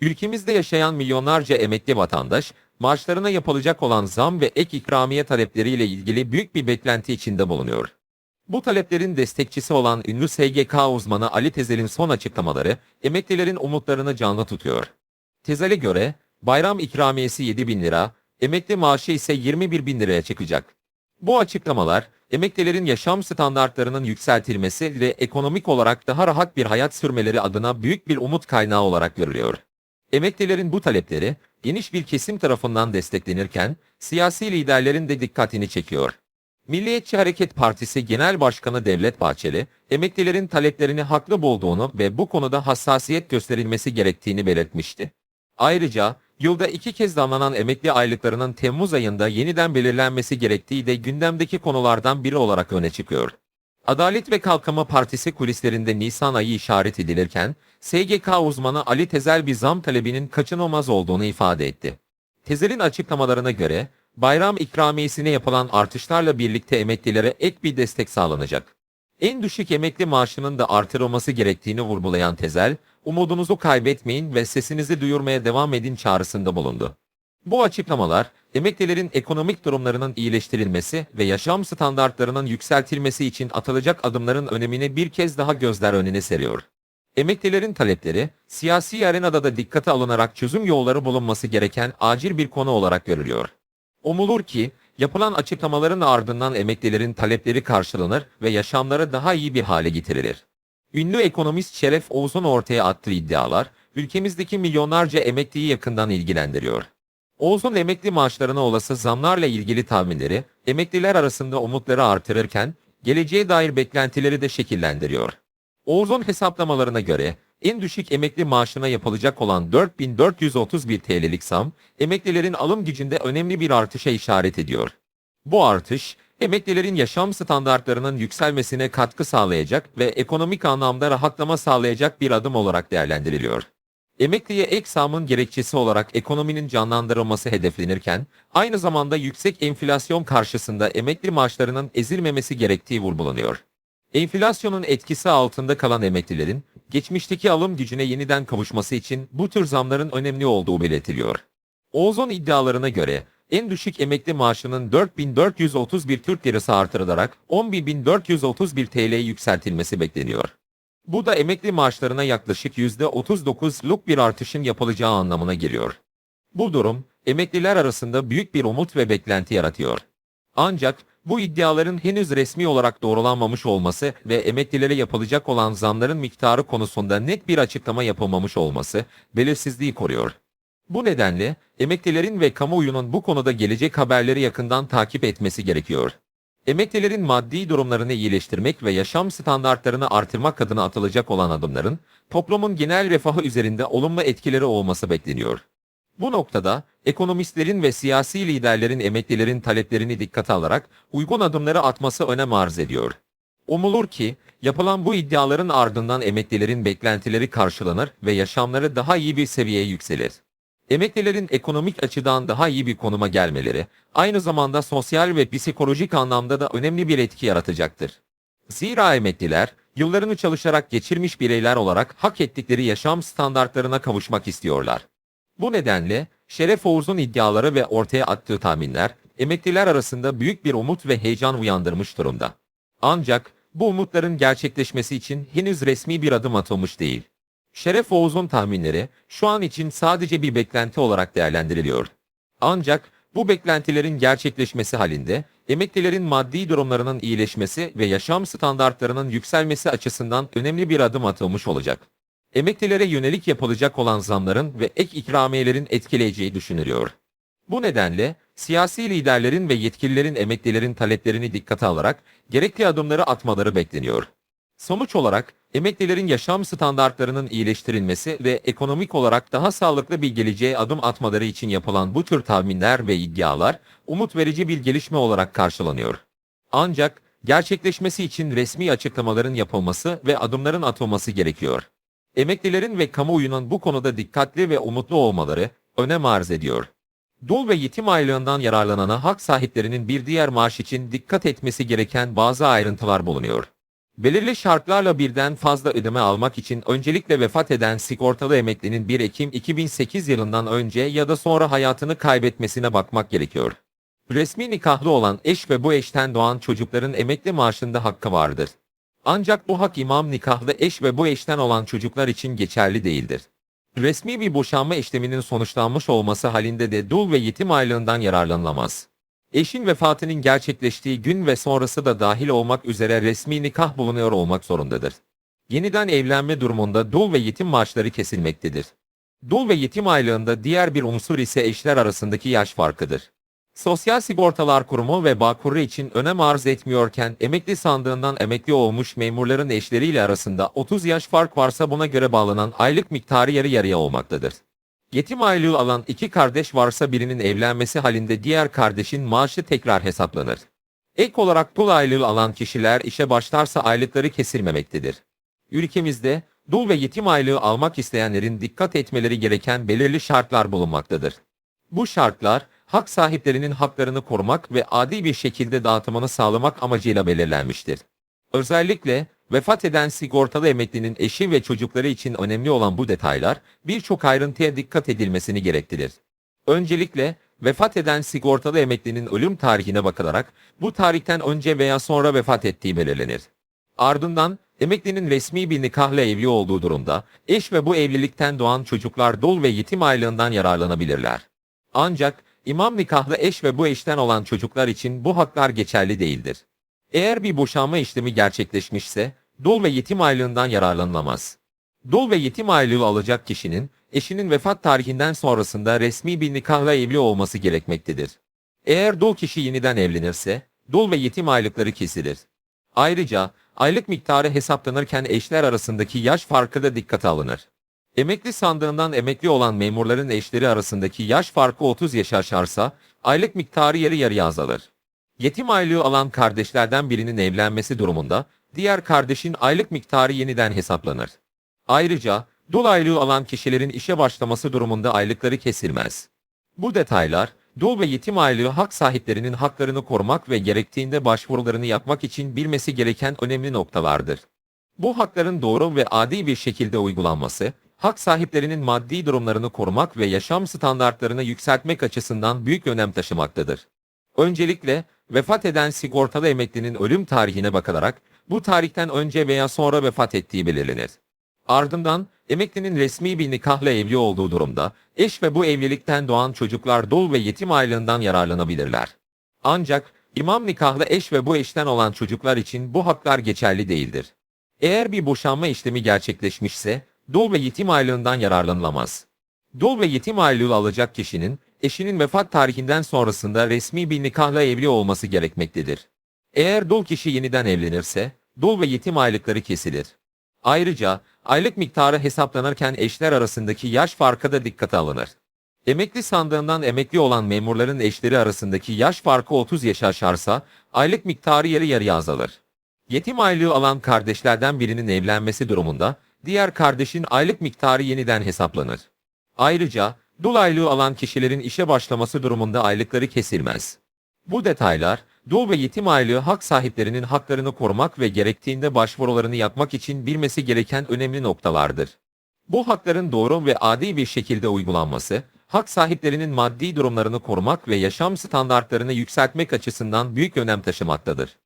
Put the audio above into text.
Ülkemizde yaşayan milyonlarca emekli vatandaş, maaşlarına yapılacak olan zam ve ek ikramiye talepleriyle ilgili büyük bir beklenti içinde bulunuyor. Bu taleplerin destekçisi olan ünlü SGK uzmanı Ali Tezel'in son açıklamaları emeklilerin umutlarını canlı tutuyor. Tezel'e göre bayram ikramiyesi 7 bin lira, emekli maaşı ise 21 bin liraya çıkacak. Bu açıklamalar emeklilerin yaşam standartlarının yükseltilmesi ve ekonomik olarak daha rahat bir hayat sürmeleri adına büyük bir umut kaynağı olarak görülüyor. Emeklilerin bu talepleri geniş bir kesim tarafından desteklenirken siyasi liderlerin de dikkatini çekiyor. Milliyetçi Hareket Partisi Genel Başkanı Devlet Bahçeli, emeklilerin taleplerini haklı bulduğunu ve bu konuda hassasiyet gösterilmesi gerektiğini belirtmişti. Ayrıca yılda iki kez damlanan emekli aylıklarının Temmuz ayında yeniden belirlenmesi gerektiği de gündemdeki konulardan biri olarak öne çıkıyor. Adalet ve Kalkınma Partisi kulislerinde Nisan ayı işaret edilirken, SGK uzmanı Ali Tezel bir zam talebinin kaçınılmaz olduğunu ifade etti. Tezel'in açıklamalarına göre, bayram ikramiyesine yapılan artışlarla birlikte emeklilere ek bir destek sağlanacak. En düşük emekli maaşının da artırılması gerektiğini vurgulayan Tezel, umudunuzu kaybetmeyin ve sesinizi duyurmaya devam edin çağrısında bulundu. Bu açıklamalar, emeklilerin ekonomik durumlarının iyileştirilmesi ve yaşam standartlarının yükseltilmesi için atılacak adımların önemini bir kez daha gözler önüne seriyor. Emeklilerin talepleri, siyasi arenada da dikkate alınarak çözüm yolları bulunması gereken acil bir konu olarak görülüyor. Umulur ki, yapılan açıklamaların ardından emeklilerin talepleri karşılanır ve yaşamları daha iyi bir hale getirilir. Ünlü ekonomist Şeref Oğuz'un ortaya attığı iddialar, ülkemizdeki milyonlarca emekliyi yakından ilgilendiriyor. Oğuz'un emekli maaşlarına olası zamlarla ilgili tahminleri, emekliler arasında umutları artırırken, geleceğe dair beklentileri de şekillendiriyor. Oğuz'un hesaplamalarına göre, en düşük emekli maaşına yapılacak olan 4431 TL'lik zam, emeklilerin alım gücünde önemli bir artışa işaret ediyor. Bu artış, emeklilerin yaşam standartlarının yükselmesine katkı sağlayacak ve ekonomik anlamda rahatlama sağlayacak bir adım olarak değerlendiriliyor. Emekliye ek zamın gerekçesi olarak ekonominin canlandırılması hedeflenirken, aynı zamanda yüksek enflasyon karşısında emekli maaşlarının ezilmemesi gerektiği vurgulanıyor. Enflasyonun etkisi altında kalan emeklilerin, geçmişteki alım gücüne yeniden kavuşması için bu tür zamların önemli olduğu belirtiliyor. Oğuz'un iddialarına göre, en düşük emekli maaşının 4431 Türk Lirası artırılarak 11431 TL'ye yükseltilmesi bekleniyor. Bu da emekli maaşlarına yaklaşık %39'luk bir artışın yapılacağı anlamına geliyor. Bu durum, emekliler arasında büyük bir umut ve beklenti yaratıyor. Ancak bu iddiaların henüz resmi olarak doğrulanmamış olması ve emeklilere yapılacak olan zamların miktarı konusunda net bir açıklama yapılmamış olması belirsizliği koruyor. Bu nedenle emeklilerin ve kamuoyunun bu konuda gelecek haberleri yakından takip etmesi gerekiyor. Emeklilerin maddi durumlarını iyileştirmek ve yaşam standartlarını artırmak adına atılacak olan adımların toplumun genel refahı üzerinde olumlu etkileri olması bekleniyor. Bu noktada ekonomistlerin ve siyasi liderlerin emeklilerin taleplerini dikkate alarak uygun adımları atması önem arz ediyor. Umulur ki yapılan bu iddiaların ardından emeklilerin beklentileri karşılanır ve yaşamları daha iyi bir seviyeye yükselir. Emeklilerin ekonomik açıdan daha iyi bir konuma gelmeleri, aynı zamanda sosyal ve psikolojik anlamda da önemli bir etki yaratacaktır. Zira emekliler, yıllarını çalışarak geçirmiş bireyler olarak hak ettikleri yaşam standartlarına kavuşmak istiyorlar. Bu nedenle Şeref Oğuz'un iddiaları ve ortaya attığı tahminler, emekliler arasında büyük bir umut ve heyecan uyandırmış durumda. Ancak bu umutların gerçekleşmesi için henüz resmi bir adım atılmış değil. Şeref Oğuz'un tahminleri şu an için sadece bir beklenti olarak değerlendiriliyor. Ancak bu beklentilerin gerçekleşmesi halinde emeklilerin maddi durumlarının iyileşmesi ve yaşam standartlarının yükselmesi açısından önemli bir adım atılmış olacak. Emeklilere yönelik yapılacak olan zamların ve ek ikramiyelerin etkileyeceği düşünülüyor. Bu nedenle siyasi liderlerin ve yetkililerin emeklilerin taleplerini dikkate alarak gerekli adımları atmaları bekleniyor. Sonuç olarak emeklilerin yaşam standartlarının iyileştirilmesi ve ekonomik olarak daha sağlıklı bir geleceğe adım atmaları için yapılan bu tür tahminler ve iddialar umut verici bir gelişme olarak karşılanıyor. Ancak gerçekleşmesi için resmi açıklamaların yapılması ve adımların atılması gerekiyor. Emeklilerin ve kamuoyunun bu konuda dikkatli ve umutlu olmaları önem arz ediyor. Dul ve yetim aylığından yararlanana hak sahiplerinin bir diğer maaş için dikkat etmesi gereken bazı ayrıntılar bulunuyor. Belirli şartlarla birden fazla ödeme almak için öncelikle vefat eden sigortalı emeklinin 1 Ekim 2008 yılından önce ya da sonra hayatını kaybetmesine bakmak gerekiyor. Resmi nikahlı olan eş ve bu eşten doğan çocukların emekli maaşında hakkı vardır. Ancak bu hak imam nikahlı eş ve bu eşten olan çocuklar için geçerli değildir. Resmi bir boşanma işleminin sonuçlanmış olması halinde de dul ve yetim aylığından yararlanılamaz. Eşin vefatının gerçekleştiği gün ve sonrası da dahil olmak üzere resmi nikah bulunuyor olmak zorundadır. Yeniden evlenme durumunda dul ve yetim maaşları kesilmektedir. Dul ve yetim aylığında diğer bir unsur ise eşler arasındaki yaş farkıdır. Sosyal Sigortalar Kurumu ve Bağkur'u için önem arz etmiyorken emekli sandığından emekli olmuş memurların eşleriyle arasında 30 yaş fark varsa buna göre bağlanan aylık miktarı yarı yarıya olmaktadır. Yetim aylığı alan iki kardeş varsa birinin evlenmesi halinde diğer kardeşin maaşı tekrar hesaplanır. Ek olarak dul aylığı alan kişiler işe başlarsa aylıkları kesilmemektedir. Ülkemizde dul ve yetim aylığı almak isteyenlerin dikkat etmeleri gereken belirli şartlar bulunmaktadır. Bu şartlar, hak sahiplerinin haklarını korumak ve adil bir şekilde dağıtımını sağlamak amacıyla belirlenmiştir. Özellikle vefat eden sigortalı emeklinin eşi ve çocukları için önemli olan bu detaylar birçok ayrıntıya dikkat edilmesini gerektirir. Öncelikle vefat eden sigortalı emeklinin ölüm tarihine bakılarak bu tarihten önce veya sonra vefat ettiği belirlenir. Ardından emeklinin resmi bir nikahla evli olduğu durumda eş ve bu evlilikten doğan çocuklar dul ve yetim aylığından yararlanabilirler. Ancak imam nikahlı eş ve bu eşten olan çocuklar için bu haklar geçerli değildir. Eğer bir boşanma işlemi gerçekleşmişse dul ve yetim aylığından yararlanılamaz. Dul ve yetim aylığı alacak kişinin eşinin vefat tarihinden sonrasında resmi bir nikahla evli olması gerekmektedir. Eğer dul kişi yeniden evlenirse dul ve yetim aylıkları kesilir. Ayrıca aylık miktarı hesaplanırken eşler arasındaki yaş farkı da dikkate alınır. Emekli sandığından emekli olan memurların eşleri arasındaki yaş farkı 30 yaş aşarsa aylık miktarı yarı yarıya azalır. Yetim aylığı alan kardeşlerden birinin evlenmesi durumunda diğer kardeşin aylık miktarı yeniden hesaplanır. Ayrıca dul aylığı alan kişilerin işe başlaması durumunda aylıkları kesilmez. Bu detaylar dul ve yetim aylığı hak sahiplerinin haklarını korumak ve gerektiğinde başvurularını yapmak için bilmesi gereken önemli noktalardır. Bu hakların doğru ve adil bir şekilde uygulanması, hak sahiplerinin maddi durumlarını korumak ve yaşam standartlarını yükseltmek açısından büyük önem taşımaktadır. Öncelikle vefat eden sigortalı emeklinin ölüm tarihine bakılarak bu tarihten önce veya sonra vefat ettiği belirlenir. Ardından emeklinin resmi bir nikahla evli olduğu durumda eş ve bu evlilikten doğan çocuklar dul ve yetim aylığından yararlanabilirler. Ancak imam nikahlı eş ve bu eşten olan çocuklar için bu haklar geçerli değildir. Eğer bir boşanma işlemi gerçekleşmişse dul ve yetim aylığından yararlanılamaz. Dul ve yetim aylığı alacak kişinin eşinin vefat tarihinden sonrasında resmi bir nikahla evli olması gerekmektedir. Eğer dul kişi yeniden evlenirse dul ve yetim aylıkları kesilir. Ayrıca aylık miktarı hesaplanırken eşler arasındaki yaş farkı da dikkate alınır. Emekli sandığından emekli olan memurların eşleri arasındaki yaş farkı 30 yaş aşarsa aylık miktarı yarı yarıya azalır. Yetim aylığı alan kardeşlerden birinin evlenmesi durumunda diğer kardeşin aylık miktarı yeniden hesaplanır. Ayrıca dul aylığı alan kişilerin işe başlaması durumunda aylıkları kesilmez. Bu detaylar dul ve yetim aylığı hak sahiplerinin haklarını korumak ve gerektiğinde başvurularını yapmak için bilmesi gereken önemli noktalardır. Bu hakların doğru ve adil bir şekilde uygulanması, hak sahiplerinin maddi durumlarını korumak ve yaşam standartlarını yükseltmek açısından büyük önem taşımaktadır.